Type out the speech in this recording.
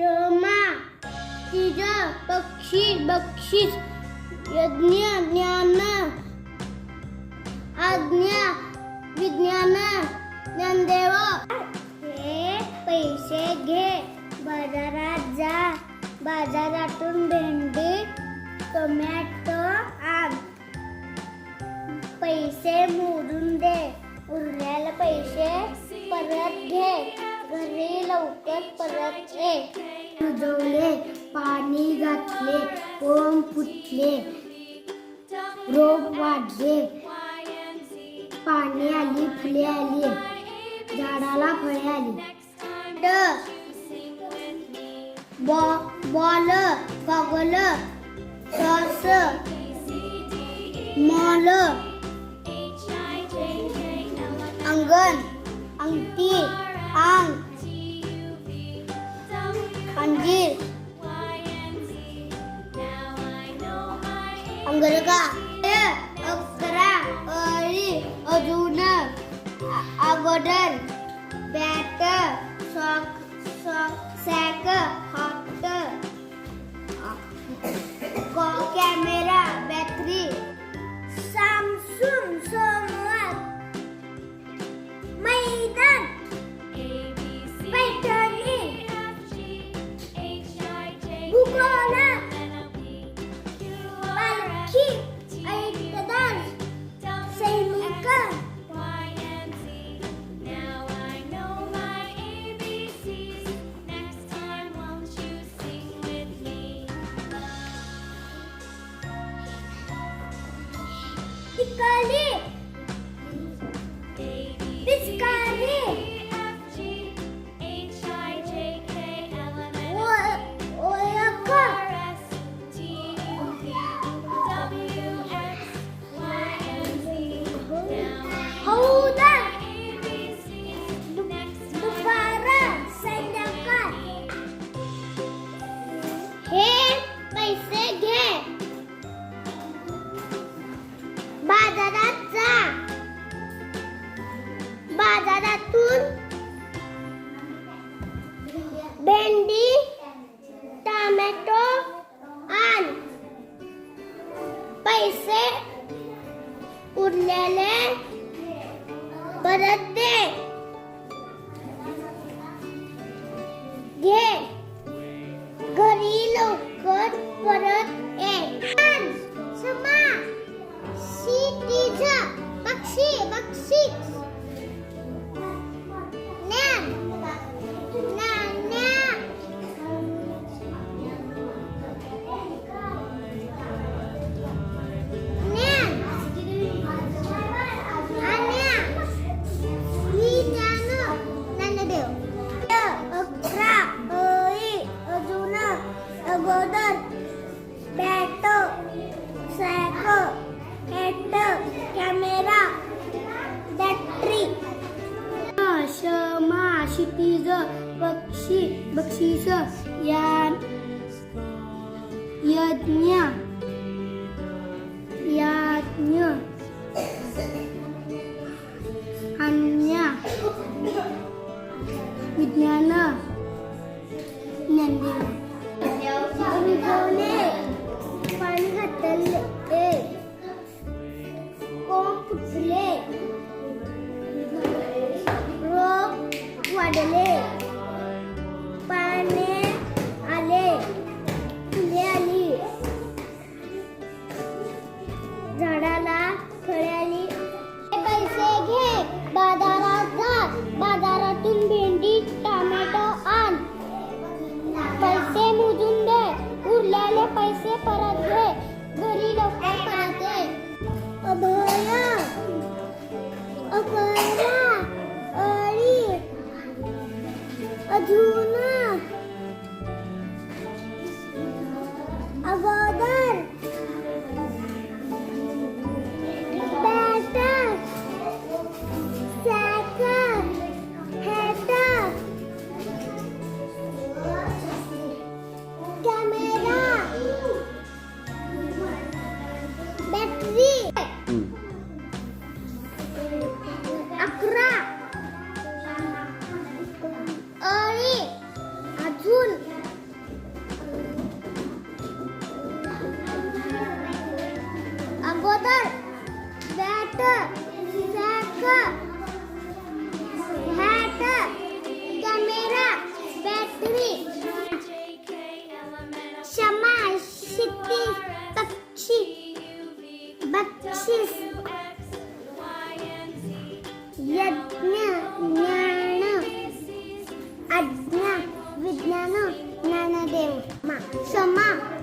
क्षमा. तिज पक्षी बक्षीस यज्ञ ज्ञान आज्ञा विज्ञान ज्ञानदेव. हे पैसे घे. बाजारात जा. बाजारातून भेंडी टोमॅटो आण. पैसे मु लवकर परत ये बुजवले पाणी घातले ओम फुटले. रोग वाढले. पाणी आली फुले आली. झाडाला फळे आली. ड. बॉ- बॉल गॉगल सॉस मॉल अंगण अंगठी आंग. Anjir. Anggarga. Ya, eh, Aksara. Ari. Eh, Arjuna. Agodar. Batter. Sock. Sock. Sacker. Because परत दे घे क्षितिज पक्षी बक्षीस यान यज्ञ याज्ञ अन्य विज्ञान ज्ञानदेव विजवले पाणी घातले कोंब फुटले वाढले पाने आले. फुले आली. झाडाला फळे आली. पैसे घे. बाजारात जा. बाजारातून भेंडी टोमॅटो आण. पैसे मोजून दे. उरलेले पैसे परत घे. घरी लवकर परत ये अभया. अकरा अजून Damodar, Bat, Sack, Hat, Camera, Battery, Shama, Shiti, Bakshi, Bakshis, Yajna, Jnana, Ajna, Vijnana, Nanadev, Shama,